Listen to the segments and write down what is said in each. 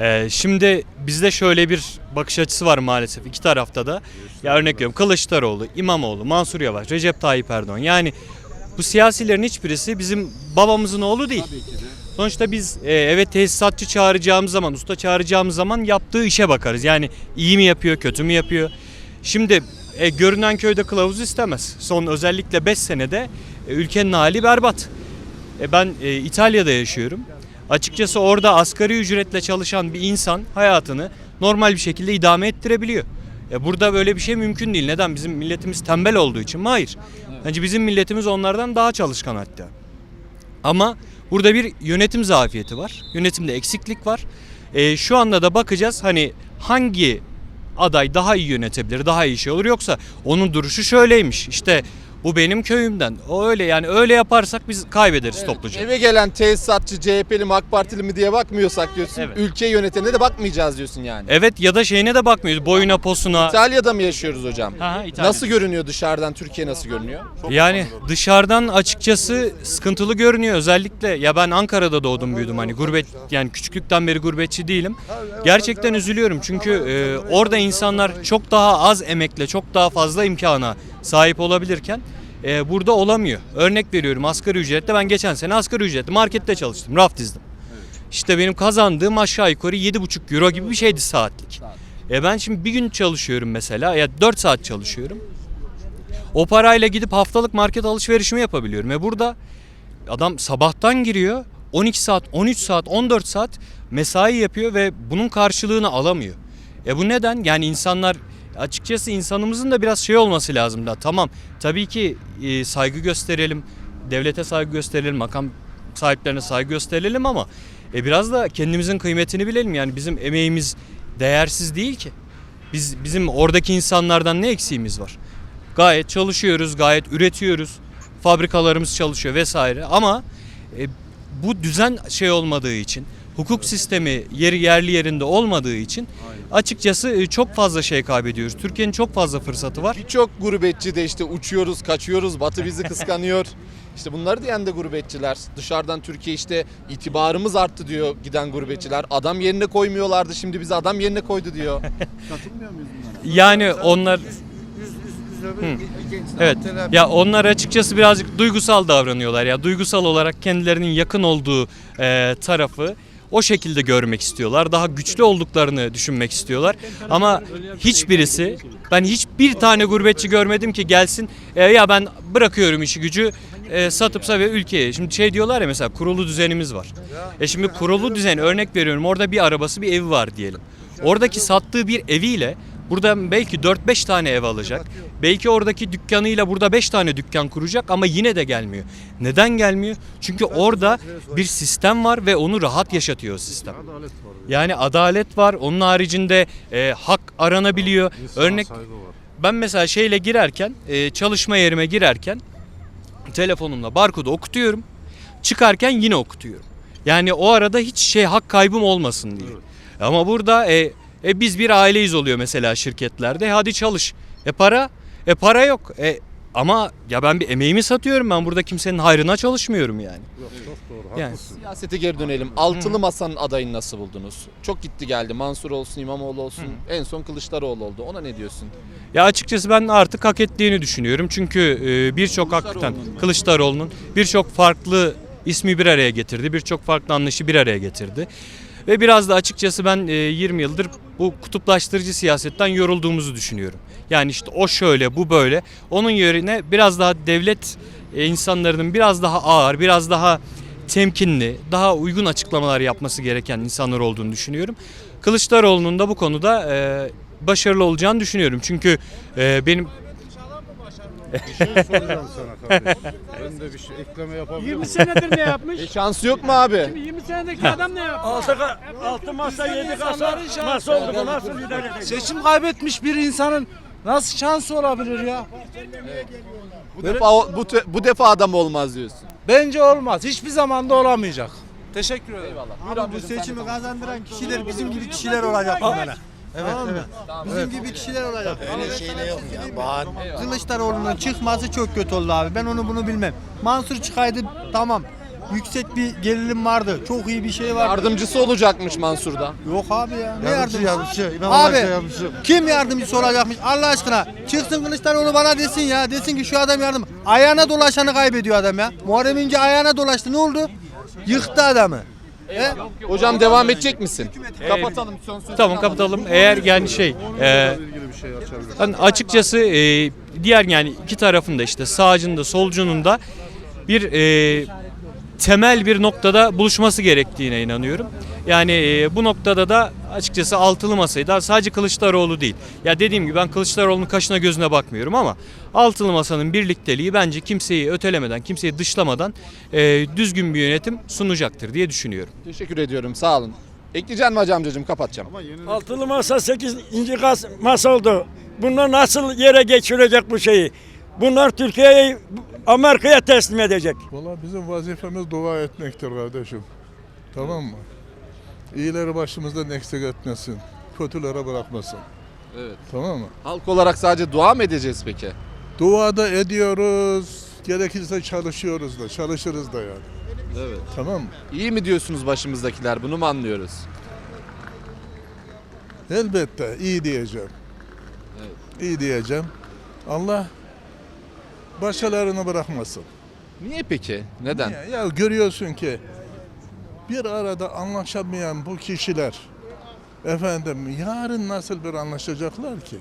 Ee, şimdi bizde şöyle bir bakış açısı var maalesef iki tarafta da. Ya örnek veriyorum Kılıçdaroğlu, İmamoğlu, Mansur Yavaş, Recep Tayyip Erdoğan. Yani bu siyasilerin hiçbirisi bizim babamızın oğlu değil. Sonuçta biz e, evet tesisatçı çağıracağımız zaman, usta çağıracağımız zaman yaptığı işe bakarız. Yani iyi mi yapıyor, kötü mü yapıyor? Şimdi e, görünen köyde kılavuz istemez. Son özellikle 5 senede e, ülkenin hali berbat. E, ben e, İtalya'da yaşıyorum. Açıkçası orada asgari ücretle çalışan bir insan hayatını normal bir şekilde idame ettirebiliyor. E, burada böyle bir şey mümkün değil. Neden? Bizim milletimiz tembel olduğu için mi? Hayır. Bence bizim milletimiz onlardan daha çalışkan hatta. Ama burada bir yönetim zafiyeti var. Yönetimde eksiklik var. E, şu anda da bakacağız hani hangi aday daha iyi yönetebilir, daha iyi şey olur. Yoksa onun duruşu şöyleymiş. İşte bu benim köyümden. O öyle yani öyle yaparsak biz kaybederiz topluca. Eve gelen tesisatçı CHP'li mi AK Partili mi diye bakmıyorsak diyorsun. Evet. Ülke yönetenine de bakmayacağız diyorsun yani. Evet ya da şeyine de bakmıyoruz. Boyuna posuna. İtalya'da mı yaşıyoruz hocam? Ha, ha, İtalya'da. Nasıl görünüyor dışarıdan Türkiye nasıl görünüyor? Yani dışarıdan açıkçası sıkıntılı görünüyor. Özellikle ya ben Ankara'da doğdum büyüdüm hani gurbet yani küçüklükten beri gurbetçi değilim. Gerçekten üzülüyorum çünkü e, orada insanlar çok daha az emekle çok daha fazla imkana sahip olabilirken e, burada olamıyor. Örnek veriyorum asgari ücretle ben geçen sene asgari ücretli markette çalıştım raf dizdim. İşte benim kazandığım aşağı yukarı 7,5 euro gibi bir şeydi saatlik. E ben şimdi bir gün çalışıyorum mesela ya 4 saat çalışıyorum. O parayla gidip haftalık market alışverişimi yapabiliyorum. E burada adam sabahtan giriyor 12 saat, 13 saat, 14 saat mesai yapıyor ve bunun karşılığını alamıyor. E bu neden? Yani insanlar açıkçası insanımızın da biraz şey olması lazım da. Tamam tabii ki e, saygı gösterelim, devlete saygı gösterelim, makam sahiplerine saygı gösterelim ama e, biraz da kendimizin kıymetini bilelim. Yani bizim emeğimiz değersiz değil ki. Biz bizim oradaki insanlardan ne eksiğimiz var? Gayet çalışıyoruz, gayet üretiyoruz. Fabrikalarımız çalışıyor vesaire ama e, bu düzen şey olmadığı için, hukuk sistemi yeri yerli yerinde olmadığı için açıkçası e, çok fazla şey kaybediyoruz. Türkiye'nin çok fazla fırsatı var. Birçok gurbetçi de işte uçuyoruz, kaçıyoruz, Batı bizi kıskanıyor. İşte bunları diyen de gurbetçiler. Dışarıdan Türkiye işte itibarımız arttı diyor giden gurbetçiler. Adam yerine koymuyorlardı şimdi bizi adam yerine koydu diyor. Katılmıyor muyuz bunlara? Yani onlar Evet. Ya onlar açıkçası birazcık duygusal davranıyorlar ya. Duygusal olarak kendilerinin yakın olduğu e, tarafı o şekilde görmek istiyorlar. Daha güçlü olduklarını düşünmek istiyorlar. Ama hiçbirisi ben hiçbir tane gurbetçi görmedim ki gelsin e, ya ben bırakıyorum işi gücü e, satıp ve ülkeye. Şimdi şey diyorlar ya mesela kurulu düzenimiz var. E şimdi kurulu düzen örnek veriyorum orada bir arabası bir evi var diyelim. Oradaki sattığı bir eviyle Burada belki 4-5 tane ev alacak. Belki oradaki dükkanıyla burada 5 tane dükkan kuracak ama yine de gelmiyor. Neden gelmiyor? Çünkü orada bir sistem var ve onu rahat yaşatıyor sistem. Yani adalet var. Onun haricinde e, hak aranabiliyor. Örnek ben mesela şeyle girerken e, çalışma yerime girerken telefonumla barkodu okutuyorum. Çıkarken yine okutuyorum. Yani o arada hiç şey hak kaybım olmasın diye. Ama burada e, e, biz bir aileyiz oluyor mesela şirketlerde. E, hadi çalış. E para? E para yok. E ama ya ben bir emeğimi satıyorum. Ben burada kimsenin hayrına çalışmıyorum yani. Yani Siyasete geri dönelim. Altılı Masa'nın adayını nasıl buldunuz? Çok gitti geldi. Mansur olsun, İmamoğlu olsun. En son Kılıçdaroğlu oldu. Ona ne diyorsun? Ya açıkçası ben artık hak ettiğini düşünüyorum. Çünkü e, birçok hakikaten Kılıçdaroğlu'nun birçok farklı ismi bir araya getirdi. Birçok farklı anlayışı bir araya getirdi. Ve biraz da açıkçası ben e, 20 yıldır bu kutuplaştırıcı siyasetten yorulduğumuzu düşünüyorum. Yani işte o şöyle, bu böyle. Onun yerine biraz daha devlet e, insanlarının biraz daha ağır, biraz daha temkinli, daha uygun açıklamalar yapması gereken insanlar olduğunu düşünüyorum. Kılıçdaroğlu'nun da bu konuda e, başarılı olacağını düşünüyorum. Çünkü e, benim Bir şey soracağım sana kardeşim. Ben de bir şey ekleme yapabilir 20 miyim? senedir ne yapmış? E şansı yok mu abi? 20 senedeki adam ne yapmış? Altı, altı masa yedi kasa nasıl oldu bu nasıl lider edecek? Seçim kaybetmiş bir insanın nasıl şansı olabilir ya? Bu defa bu, te- bu defa adam olmaz diyorsun. Bence olmaz. Hiçbir zaman da olamayacak. Teşekkür ederim. Eyvallah. Bu seçimi kazandıran kişiler bizim gibi kişiler olacak Evet, evet. Bizim gibi kişiler olacak. Öyle şeyle yok ya. Kılıçdaroğlu'nun çıkması çok kötü oldu abi. Ben onu bunu bilmem. Mansur çıkaydı tamam. yüksek bir gerilim vardı. Çok iyi bir şey vardı. Yardımcısı olacakmış Mansur'da. Yok abi ya. Ne Yardımcı yardımcısı? yardımcı. İmamoğlu Abi yardımcısı. kim yardımcısı olacakmış Allah aşkına? Çıksın Kılıçdaroğlu bana desin ya. Desin ki şu adam yardım. Ayağına dolaşanı kaybediyor adam ya. Muharrem İnce ayağına dolaştı. Ne oldu? Yıktı adamı. He? Hocam devam edecek misin? Kapatalım son sözü. Tamam kapatalım. Eğer yani şey e, ilgili bir şey açıkçası e, diğer yani iki tarafında işte sağcının da solcunun da bir e, temel bir noktada buluşması gerektiğine inanıyorum. Yani e, bu noktada da açıkçası altılı masayı da sadece Kılıçdaroğlu değil. Ya dediğim gibi ben Kılıçdaroğlu'nun kaşına gözüne bakmıyorum ama altılı masanın birlikteliği bence kimseyi ötelemeden, kimseyi dışlamadan e, düzgün bir yönetim sunacaktır diye düşünüyorum. Teşekkür ediyorum sağ olun. Ekleyeceksin mi hacı amcacığım kapatacağım. Altılı masa 8. kas masa oldu. Bunlar nasıl yere geçirecek bu şeyi? Bunlar Türkiye'yi Amerika'ya teslim edecek. Valla bizim vazifemiz dua etmektir kardeşim. Tamam mı? İyileri başımızdan eksik etmesin. Kötülere bırakmasın. Evet. Tamam mı? Halk olarak sadece dua mı edeceğiz peki? Dua da ediyoruz. Gerekirse çalışıyoruz da. Çalışırız da yani. Evet. Tamam mı? İyi mi diyorsunuz başımızdakiler bunu mu anlıyoruz? Elbette iyi diyeceğim. İyi diyeceğim. Allah başkalarını bırakmasın. Niye peki? Neden? Ya, ya görüyorsun ki bir arada anlaşamayan bu kişiler efendim yarın nasıl bir anlaşacaklar ki?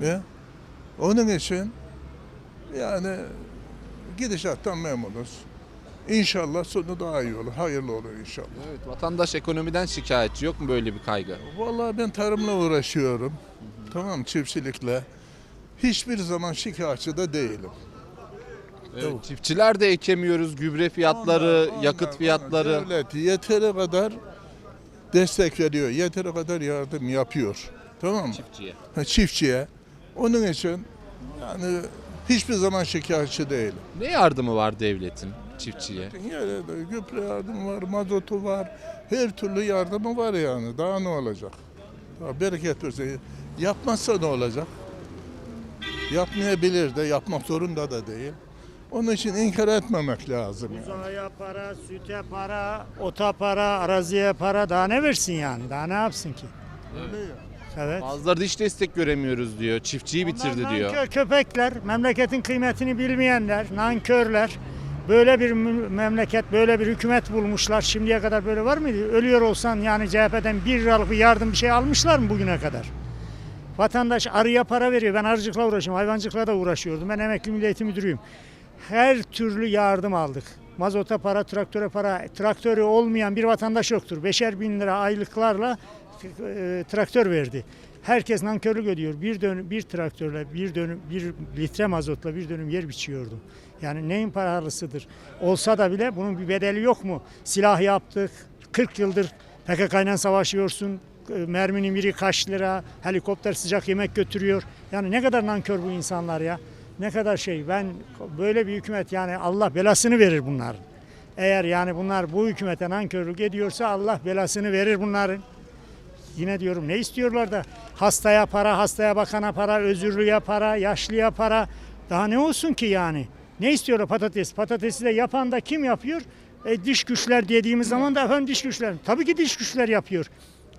Ya? Onun için yani gidişattan memnunuz. İnşallah sonu daha iyi olur, hayırlı olur inşallah. Evet, vatandaş ekonomiden şikayetçi yok mu böyle bir kaygı? Vallahi ben tarımla uğraşıyorum. Tamam çiftçilikle. Hiçbir zaman şikayetçi de değilim. Evet, çiftçiler de ekemiyoruz, gübre fiyatları, Ondan- yakıt fiyatları. Devlet yeteri kadar destek veriyor. Yeteri kadar yardım yapıyor. Tamam mı? Çiftçiye. Ha, Çiftçiye. Onun için yani hiçbir zaman şikayetçi değilim. Ne yardımı var devletin çiftçiye? De gübre yardımı var, mazotu var. Her türlü yardımı var yani. Daha ne olacak? Daha bereket versin. Yapmazsa ne olacak? Yapmayabilir de, yapmak zorunda da değil. Onun için inkar etmemek lazım. Yani. Uzaya para, süte para, ota para, araziye para daha ne versin yani? Daha ne yapsın ki? Evet. Bazıları da hiç destek göremiyoruz diyor. Çiftçiyi bitirdi Onlar diyor. Nankör köpekler, memleketin kıymetini bilmeyenler, nankörler. Böyle bir memleket, böyle bir hükümet bulmuşlar. Şimdiye kadar böyle var mıydı? Ölüyor olsan yani CHP'den bir liralık bir yardım bir şey almışlar mı bugüne kadar? Vatandaş arıya para veriyor. Ben arıcılıkla uğraşıyorum. Hayvancılıkla da uğraşıyordum. Ben emekli milli eğitim müdürüyüm. Her türlü yardım aldık. Mazota para, traktöre para. Traktörü olmayan bir vatandaş yoktur. Beşer bin lira aylıklarla e, traktör verdi. Herkes nankörlük ödüyor. Bir dönüm, bir traktörle, bir dönüm, bir litre mazotla bir dönüm yer biçiyordum. Yani neyin paralısıdır? Olsa da bile bunun bir bedeli yok mu? Silah yaptık. 40 yıldır PKK ile savaşıyorsun. E, Merminin biri kaç lira? Helikopter sıcak yemek götürüyor. Yani ne kadar nankör bu insanlar ya. Ne kadar şey. Ben böyle bir hükümet yani Allah belasını verir bunların. Eğer yani bunlar bu hükümete nankörlük ediyorsa Allah belasını verir bunların. Yine diyorum ne istiyorlar da hastaya para, hastaya bakana para, özürlüye para, yaşlıya para. Daha ne olsun ki yani? Ne istiyorlar patates? Patatesi de yapan da kim yapıyor? E, dış güçler dediğimiz zaman da efendim dış güçler. Tabii ki dış güçler yapıyor.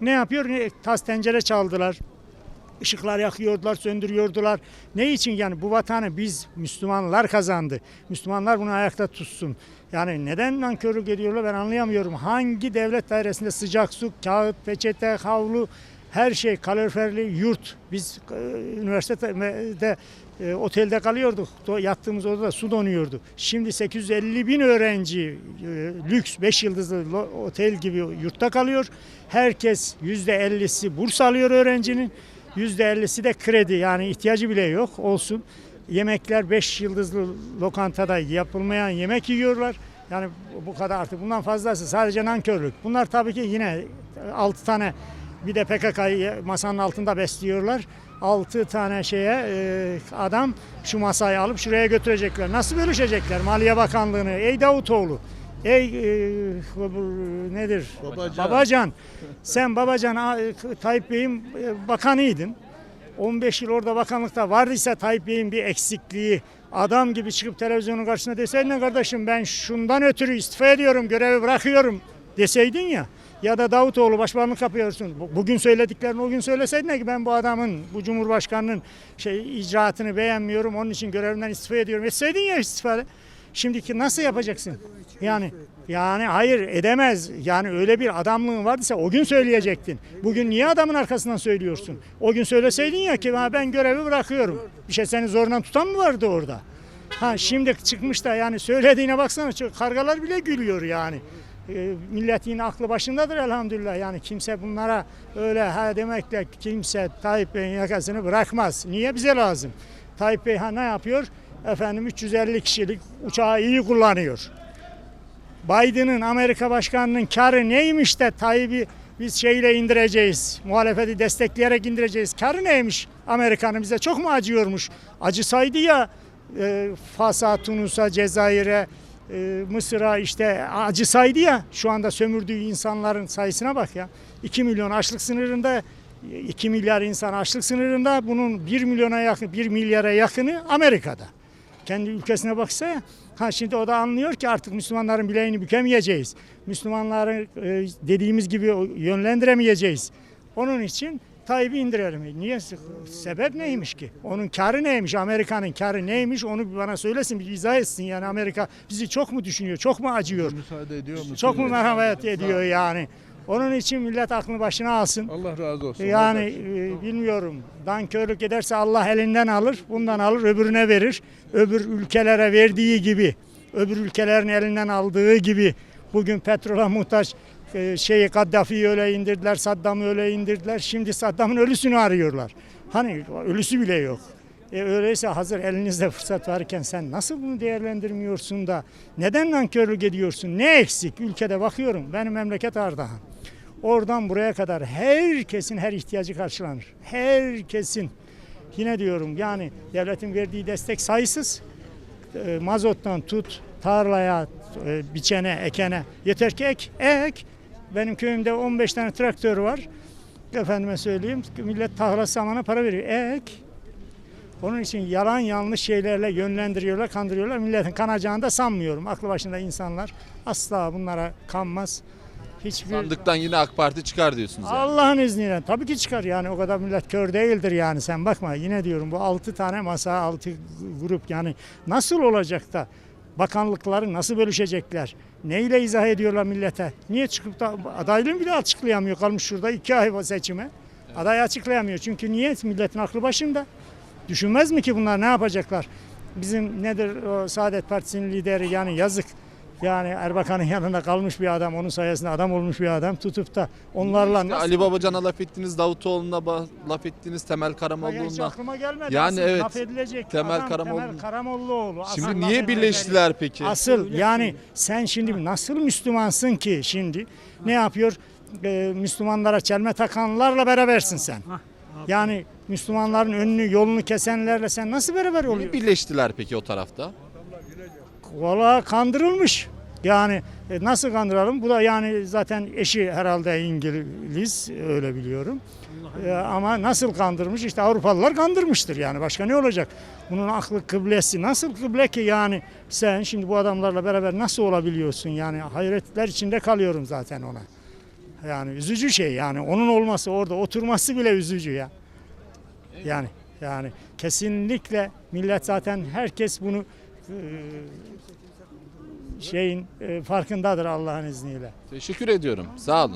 Ne yapıyor? Ne, tas tencere çaldılar. Işıklar yakıyordular, söndürüyordular. Ne için yani bu vatanı biz Müslümanlar kazandı. Müslümanlar bunu ayakta tutsun. Yani neden nankörlük ediyorlar ben anlayamıyorum. Hangi devlet dairesinde sıcak su, kağıt, peçete, havlu, her şey kaloriferli yurt. Biz e, üniversitede e, otelde kalıyorduk. Do- Yattığımız odada su donuyordu. Şimdi 850 bin öğrenci e, lüks 5 yıldızlı otel gibi yurtta kalıyor. Herkes %50'si burs alıyor öğrencinin. %50'si de kredi yani ihtiyacı bile yok olsun. Yemekler 5 yıldızlı lokantada yapılmayan yemek yiyorlar. Yani bu kadar artık bundan fazlası sadece nankörlük. Bunlar tabii ki yine 6 tane bir de PKK'yı masanın altında besliyorlar. 6 tane şeye e, adam şu masayı alıp şuraya götürecekler. Nasıl bölüşecekler Maliye Bakanlığı'nı? Ey Davutoğlu, ey e, nedir? Babacan. Babacan. Sen Babacan Tayyip Bey'in e, bakanıydın. 15 yıl orada bakanlıkta vardıysa Tayyip Bey'in bir eksikliği, adam gibi çıkıp televizyonun karşısına deseydin kardeşim ben şundan ötürü istifa ediyorum, görevi bırakıyorum deseydin ya. Ya da Davutoğlu başbakanlık yapıyorsun. Bu- Bugün söylediklerini o gün söyleseydin ki ben bu adamın, bu cumhurbaşkanının şey icraatını beğenmiyorum. Onun için görevimden istifa ediyorum. Etseydin ya istifa. Şimdiki nasıl yapacaksın? Yani yani hayır edemez. Yani öyle bir adamlığın vardıysa o gün söyleyecektin. Bugün niye adamın arkasından söylüyorsun? O gün söyleseydin ya ki "Ha, ben görevi bırakıyorum. Bir şey seni zorla tutan mı vardı orada? Ha şimdi çıkmış da yani söylediğine baksana çok- kargalar bile gülüyor yani. E, millet yine aklı başındadır elhamdülillah. Yani kimse bunlara öyle ha demekle kimse Tayyip Bey'in yakasını bırakmaz. Niye bize lazım? Tayyip Bey ha ne yapıyor? Efendim 350 kişilik uçağı iyi kullanıyor. Biden'ın Amerika Başkanı'nın karı neymiş de Tayyip'i biz şeyle indireceğiz. Muhalefeti destekleyerek indireceğiz. Karı neymiş? Amerika'nın bize çok mu acıyormuş? Acısaydı ya e, Fas'a, Tunus'a, Cezayir'e, e, Mısır'a işte acısaydı ya şu anda sömürdüğü insanların sayısına bak ya. 2 milyon açlık sınırında 2 milyar insan açlık sınırında bunun 1 milyona yakın 1 milyara yakını Amerika'da kendi ülkesine baksa ya. Ha şimdi o da anlıyor ki artık Müslümanların bileğini bükemeyeceğiz. Müslümanları e, dediğimiz gibi yönlendiremeyeceğiz. Onun için Tayyip'i indirelim. Niye? Sebep neymiş ki? Onun karı neymiş? Amerika'nın karı neymiş? Onu bana söylesin, bir izah etsin. Yani Amerika bizi çok mu düşünüyor? Çok mu acıyor? Müsaade ediyor musun? Çok mu merhamet ediyor yani? Onun için millet aklını başına alsın. Allah razı olsun. Yani kardeşim. e, bilmiyorum. Dankörlük ederse Allah elinden alır, bundan alır, öbürüne verir. Öbür ülkelere verdiği gibi, öbür ülkelerin elinden aldığı gibi bugün petrola muhtaç e, şeyi Kaddafi'yi öyle indirdiler, Saddam'ı öyle indirdiler. Şimdi Saddam'ın ölüsünü arıyorlar. Hani ölüsü bile yok. E öyleyse hazır elinizde fırsat varken sen nasıl bunu değerlendirmiyorsun da neden nankörlük ediyorsun? Ne eksik? Ülkede bakıyorum. Benim memleket Ardahan. Oradan buraya kadar herkesin her ihtiyacı karşılanır. Herkesin. Yine diyorum yani devletin verdiği destek sayısız. E, mazottan tut, tarlaya, e, biçene, ekene. Yeter ki ek, ek. Benim köyümde 15 tane traktör var. Efendime söyleyeyim, millet tahla samana para veriyor. Ek. Onun için yalan yanlış şeylerle yönlendiriyorlar, kandırıyorlar. Milletin kanacağını da sanmıyorum. Aklı başında insanlar asla bunlara kanmaz. Hiçbir Sandıktan yine AK Parti çıkar diyorsunuz yani. Allah'ın izniyle tabii ki çıkar yani o kadar millet kör değildir yani sen bakma yine diyorum bu 6 tane masa 6 grup yani nasıl olacak da bakanlıkları nasıl bölüşecekler? Neyle izah ediyorlar millete? Niye çıkıp da adaylığını bile açıklayamıyor kalmış şurada 2 ay seçime. Aday açıklayamıyor çünkü niye milletin aklı başında? Düşünmez mi ki bunlar ne yapacaklar? Bizim nedir o Saadet Partisi'nin lideri yani yazık. Yani Erbakan'ın yanında kalmış bir adam, onun sayesinde adam olmuş bir adam tutup da onlarla İşte nasıl... Ali Babacan'a laf ettiniz, Davutoğlu'na laf ettiniz, Temel Ya hiç aklıma gelmedi. Yani Asıl evet, Laf edilecek Temel adam Karamollaoğlu. Temel Karamollaoğlu. Asıl Şimdi laf niye edilecek. birleştiler peki? Asıl yani sen şimdi nasıl Müslümansın ki şimdi ne yapıyor? Ee, Müslümanlara çelme takanlarla berabersin sen. Yani Müslümanların önünü yolunu kesenlerle sen nasıl beraber Niye oluyorsun? birleştiler peki o tarafta? Valla kandırılmış. Yani e, nasıl kandıralım? Bu da yani zaten eşi herhalde İngiliz öyle biliyorum. E, ama nasıl kandırmış? İşte Avrupalılar kandırmıştır yani. Başka ne olacak? Bunun aklı kıblesi nasıl kıble ki yani sen şimdi bu adamlarla beraber nasıl olabiliyorsun? Yani hayretler içinde kalıyorum zaten ona. Yani üzücü şey yani onun olması orada oturması bile üzücü ya. Yani yani kesinlikle millet zaten herkes bunu şeyin e, farkındadır Allah'ın izniyle. Teşekkür ediyorum. Sağ olun.